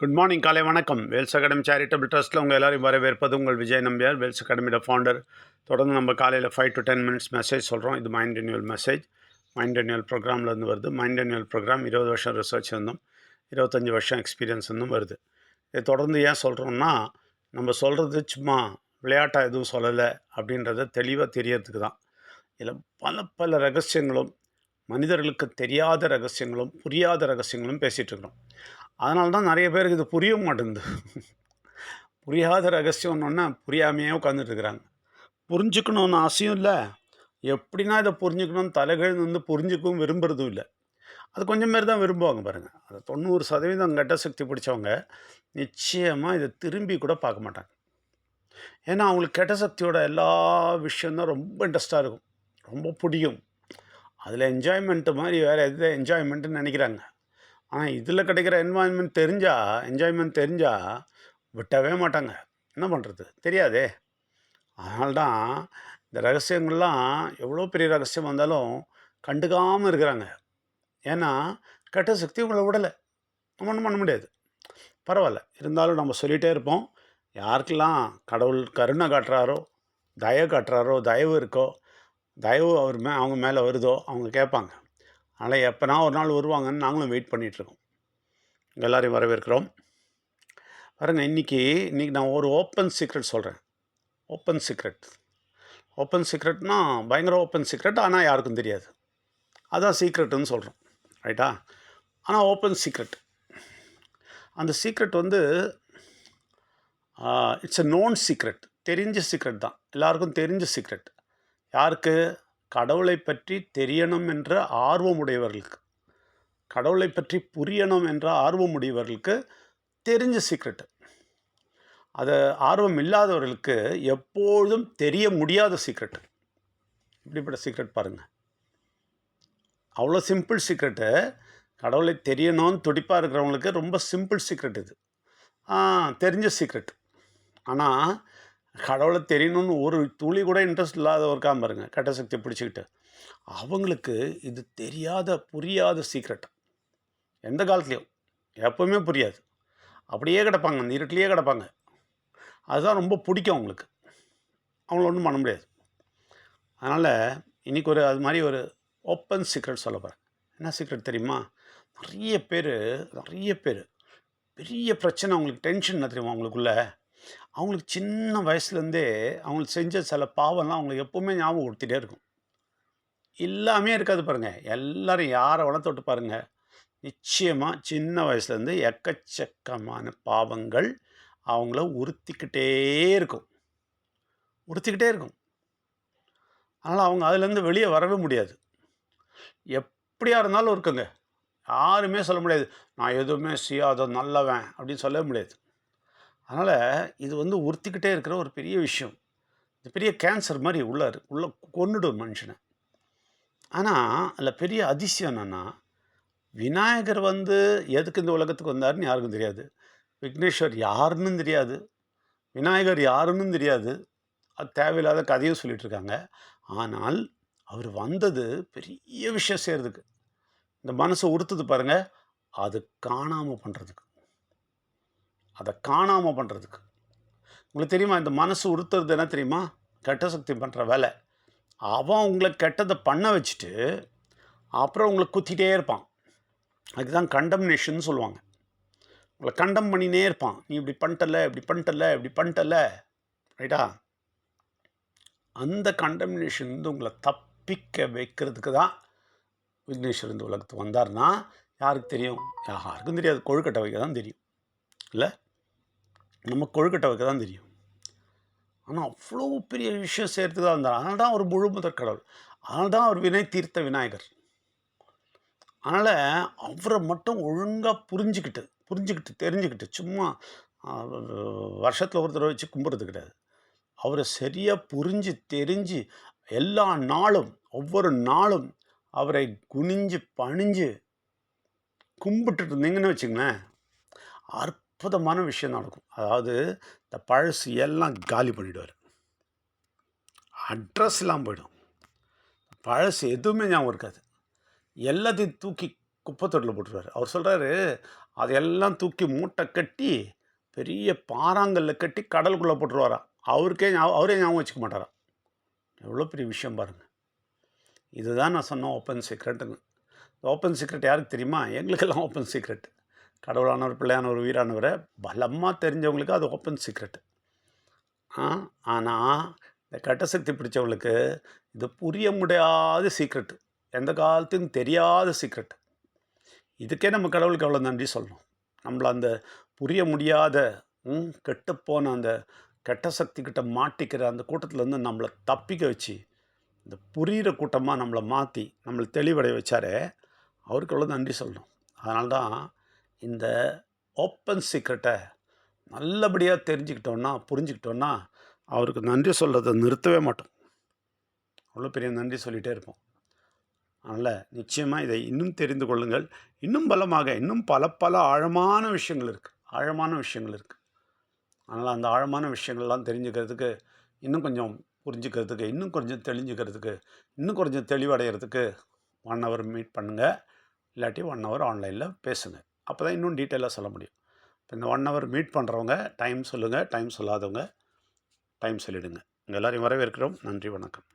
Good morning காலை வணக்கம். Wales academy charitable ட்ரஸ்ட்டில் உங்கள் எல்லோரும் வரவேற்பது உங்கள் விஜய் நம்பியார் வேல்ஸ் அகாடமியோட ஃபவுண்டர் தொடர்ந்து நம்ம காலையில் five to ten minutes message சொல்கிறோம் இது mind renewal message mind renewal ப்ரோக்ராம்லேருந்து வருது. மைண்ட் ரெனியூவல் ப்ரோக்ராம் இருபது வருஷம் ரிசர்ச் இருந்தும் இருபத்தஞ்சி வருஷம் எக்ஸ்பீரியன்ஸ் இருந்தும் வருது. இதை தொடர்ந்து ஏன் சொல்கிறோம்னா நம்ம சொல்கிறது சும்மா விளையாட்டாக எதுவும் சொல்லலை அப்படின்றத தெளிவாக தெரியறதுக்கு தான். இதில் பல பல ரகசியங்களும் மனிதர்களுக்கு தெரியாத ரகசியங்களும் புரியாத ரகசியங்களும் பேசிகிட்டு இருக்கிறோம். அதனால தான் நிறைய பேருக்கு இது புரிய மாட்டேங்குது. புரியாத ரகசியம்னொன்னா புரியாமையே உட்காந்துட்டுருக்குறாங்க புரிஞ்சுக்கணும்னு ஆசையும் இல்லை. எப்படின்னா இதை புரிஞ்சுக்கணும்னு தலைகழ்ந்து வந்து புரிஞ்சுக்கவும் விரும்புறதும் இல்லை. அது கொஞ்சம் பேர் தான் விரும்புவாங்க பாருங்கள் அது தொண்ணூறு சதவீதம் கட்ட சக்தி பிடிச்சவங்க நிச்சயமாக இதை திரும்பி கூட பார்க்க மாட்டாங்க. ஏன்னா அவங்களுக்கு கெட்ட சக்தியோட எல்லா விஷயம்தான் ரொம்ப இன்ட்ரெஸ்ட்டாக இருக்கும். ரொம்ப பிடிக்கும். அதில் என்ஜாய்மெண்ட்டு மாதிரி வேறு எது என்ஜாய்மெண்ட்டுன்னு நினைக்கிறாங்க. ஆனால் இதில் கிடைக்கிற என்வாயன்மெண்ட் தெரிஞ்சால் என்ஜாய்மெண்ட் தெரிஞ்சால் விட்டவே மாட்டாங்க. என்ன பண்ணுறது தெரியாதே. அதனால்தான் இந்த ரகசியங்கள்லாம் எவ்வளோ பெரிய ரகசியம் வந்தாலும் கண்டுக்காமல் இருக்கிறாங்க. ஏன்னா கெட்ட சக்தி உங்களை விடலை. நம்ம ஒன்றும் பண்ண முடியாது. பரவாயில்ல. இருந்தாலும் நம்ம சொல்லிகிட்டே இருப்போம். யாருக்கெல்லாம் கடவுள் கருணை காட்டுறாரோ தயவு காட்டுறாரோ தயவு இருக்கோ தயவு அவர் மே அவங்க மேலே வருதோ அவங்க கேட்பாங்க. அதனால் எப்போனா ஒரு நாள் வருவாங்கன்னு நாங்களும் வெயிட் பண்ணிகிட்ருக்கோம் எல்லோரையும் வரவேற்கிறோம். பாருங்கள் இன்றைக்கி இன்றைக்கி நான் ஒரு ஓப்பன் சீக்ரெட் சொல்கிறேன் ஓப்பன் சீக்ரெட் ஓப்பன் சீக்ரெட்னா பயங்கர ஓப்பன் சீக்ரெட் ஆனால் யாருக்கும் தெரியாது. அதான் சீக்ரெட்டுன்னு சொல்கிறோம் ரைட்டா ஆனால் ஓப்பன் சீக்ரெட் அந்த சீக்ரெட் வந்து இட்ஸ் எ நோன் சீக்ரெட் தெரிஞ்ச சீக்ரெட் தான். எல்லாருக்கும் தெரிஞ்ச சீக்ரெட் யாருக்கு? கடவுளை பற்றி தெரியணும் என்ற ஆர்வமுடையவர்களுக்கு கடவுளை பற்றி புரியணும் என்ற ஆர்வமுடையவர்களுக்கு தெரிஞ்ச சீக்ரெட்டு அது ஆர்வம் இல்லாதவர்களுக்கு எப்பொழுதும் தெரிய முடியாத சீக்ரெட்டு இப்படிப்பட்ட சீக்ரெட் பாருங்கள் அவ்வளோ சிம்பிள் சீக்ரெட்டு கடவுளை தெரியணும்னு துடிப்பாக இருக்கிறவங்களுக்கு ரொம்ப சிம்பிள் சீக்ரெட் இது. தெரிஞ்ச சீக்ரெட் ஆனால் கடவுளை தெரியணும்னு ஒரு துளி கூட இன்ட்ரெஸ்ட் இல்லாதவருக்காம பாருங்க கட்ட சக்தி பிடிச்சிக்கிட்டு. அவங்களுக்கு இது தெரியாத புரியாத சீக்ரெட் எந்த காலத்துலேயும். எப்போவுமே புரியாது. அப்படியே கிடப்பாங்க அந்த இருட்டிலேயே கிடப்பாங்க. அதுதான் ரொம்ப பிடிக்கும் அவங்களுக்கு. அவங்கள ஒன்றும் பண்ண முடியாது. அதனால் இன்றைக்கி ஒரு அது மாதிரி ஒரு ஓப்பன் சீக்ரெட் சொல்ல போகிறேன் என்ன சீக்ரெட் தெரியுமா? நிறைய பேர் நிறைய பேர் பெரிய பிரச்சனை அவங்களுக்கு டென்ஷன் என்ன தெரியுமா அவங்களுக்குள்ளே? அவங்களுக்கு சின்ன வயசுலேருந்தே அவங்களுக்கு செஞ்ச சில பாவம்லாம் அவங்களுக்கு எப்போவுமே ஞாபகம் கொடுத்துட்டே இருக்கும். எல்லாமே இருக்காது பாருங்கள் எல்லாரும் யாரை வளர்த்து பாருங்கள் நிச்சயமாக சின்ன வயசுலேருந்து எக்கச்சக்கமான பாவங்கள் அவங்கள உறுத்திக்கிட்டே இருக்கும். உறுத்திக்கிட்டே இருக்கும். அதனால் அவங்க அதுலேருந்து வெளியே வரவே முடியாது. எப்படியா இருந்தாலும் இருக்குங்க. யாருமே சொல்ல முடியாது. நான் எதுவுமே செய்யாத நல்லவன் அப்படின்னு சொல்லவே முடியாது. அதனால் இது வந்து உறுத்திக்கிட்டே இருக்கிற ஒரு பெரிய விஷயம். இது பெரிய கேன்சர் மாதிரி உள்ளார் உள்ளே கொண்டுடும் மனுஷனை. ஆனால் அதில் பெரிய அதிசயம் என்னென்னா விநாயகர் வந்து எதுக்கு இந்த உலகத்துக்கு வந்தாருன்னு யாருக்கும் தெரியாது. விக்னேஸ்வர் யாருன்னு தெரியாது. விநாயகர் யாருன்னு தெரியாது. அது தேவையில்லாத கதையும் சொல்லிகிட்ருக்காங்க ஆனால் அவர் வந்தது பெரிய விஷயம் செய்கிறதுக்கு இந்த மனசை உறுத்துது பாருங்கள் அது காணாமல் பண்ணுறதுக்கு அதை காணாமல் பண்ணுறதுக்கு உங்களுக்கு தெரியுமா இந்த மனசு உறுத்துறது என்ன தெரியுமா? கெட்ட சக்தி பண்ணுற வேலை. அவன் உங்களை கெட்டதை பண்ண வச்சுட்டு அப்புறம் உங்களை குத்திட்டே இருப்பான். அதுதான் கண்டம்னேஷன் சொல்லுவாங்க. உங்களை கண்டம் பண்ணினே இருப்பான். நீ இப்படி பண்ணிட்டல இப்படி பண்ணிட்டல இப்படி பண்ணிட்டல ரைட்டா அந்த கண்டம்னேஷன் வந்து உங்களை தப்பிக்க வைக்கிறதுக்கு தான் விக்னேஸ்வர் இந்த உலகத்துக்கு வந்தார்னா யாருக்கு தெரியும்? யாருக்கும் தெரியாது. கொழுக்கட்டை வைக்க தான் தெரியும். இல்லை? நம்ம கொழுக்கட்டை வைக்க தான் தெரியும். ஆனால் அவ்வளோ பெரிய விஷயம் சேர்த்து தான் இருந்தார். அதனால தான் அவர் முழு முதற் கடவுள். அதனால தான் அவர் வினை தீர்த்த விநாயகர். அதனால் அவரை மட்டும் ஒழுங்காக புரிஞ்சுக்கிட்டு புரிஞ்சுக்கிட்டு தெரிஞ்சுக்கிட்டு சும்மா வருஷத்தில் ஒரு தடவை வச்சு கும்பிட்றது கிடையாது. அவரை சரியாக புரிஞ்சு தெரிஞ்சு எல்லா நாளும் ஒவ்வொரு நாளும் அவரை குனிஞ்சு பணிஞ்சு கும்பிட்டுட்டு இருந்தீங்கன்னு வச்சுங்களேன் அற்புதமான விஷயம் நடக்கும். அதாவது இந்த பழசு எல்லாம் காலி பண்ணிவிடுவார் அட்ரஸ்லாம் போயிடும். பழசு எதுவுமே ஞாபகம் இருக்காது. எல்லாத்தையும் தூக்கி குப்பத்தொட்டில் போட்டுருவார். அவர் சொல்கிறாரு அதையெல்லாம் தூக்கி மூட்டை கட்டி பெரிய பாறாங்கல்ல கட்டி கடலுக்குள்ளே போட்டுருவாராம் அவருக்கே அவரே ஞாபகம் வச்சுக்க மாட்டாராம் எவ்வளோ பெரிய விஷயம் பாருங்கள் இதுதான் நான் சொன்னேன் ஓப்பன் சீக்ரெட்டுன்னு ஓப்பன் சீக்ரெட் யாருக்கு தெரியுமா? எங்களுக்கெல்லாம் ஓப்பன் சீக்ரெட் கடவுளானவர் பிள்ளையானவர் உயிரானவரை பலமாக தெரிஞ்சவங்களுக்கு அது ஓப்பன் சீக்ரெட் ஆ ஆனால் இந்த கட்ட சக்தி பிடிச்சவங்களுக்கு இது புரிய முடியாத சீக்ரெட்டு எந்த காலத்தையும் தெரியாத சீக்ரெட் இதுக்கே நம்ம கடவுளுக்கு எவ்வளோ நன்றி சொல்லணும். நம்மளை அந்த புரிய முடியாத ம், கெட்டுப்போன அந்த கெட்ட சக்தி கிட்ட மாட்டிக்கிற அந்த கூட்டத்துலேருந்து நம்மளை தப்பிக்க வச்சு இந்த புரிகிற கூட்டமாக நம்மளை மாற்றி நம்மளை தெளிவடைய வச்சாரே அவருக்கு எவ்வளோ நன்றி சொல்லணும். அதனால்தான் இந்த ஓப்பன் சீக்ரெட்டை நல்லபடியாக தெரிஞ்சுக்கிட்டோன்னா புரிஞ்சுக்கிட்டோன்னா அவருக்கு நன்றி சொல்கிறத நிறுத்தவே மாட்டோம். அவ்வளோ பெரிய நன்றி சொல்லிகிட்டே இருப்போம். அதனால் நிச்சயமாக இதை இன்னும் தெரிந்து கொள்ளுங்கள். இன்னும் பலமாக இன்னும் பல பல ஆழமான விஷயங்கள் இருக்குது ஆழமான விஷயங்கள் இருக்குது அதனால் அந்த ஆழமான விஷயங்கள்லாம் தெரிஞ்சுக்கிறதுக்கு இன்னும் கொஞ்சம் புரிஞ்சுக்கிறதுக்கு இன்னும் கொஞ்சம் தெளிஞ்சுக்கிறதுக்கு இன்னும் கொஞ்சம் தெளிவடைகிறதுக்கு ஒன் ஹவர் மீட் பண்ணுங்கள் இல்லாட்டி ஒன் ஹவர் ஆன்லைனில் பேசுங்கள் அப்போ தான் இன்னும் டீட்டெயிலாக சொல்ல முடியும். இப்போ இந்த ஒன் ஹவர் மீட் பண்ணுறவங்க டைம் சொல்லுங்கள் டைம் சொல்லாதவங்க டைம் சொல்லிவிடுங்க உங்கள் எல்லாரையும் வரவேற்கிறோம். நன்றி வணக்கம்.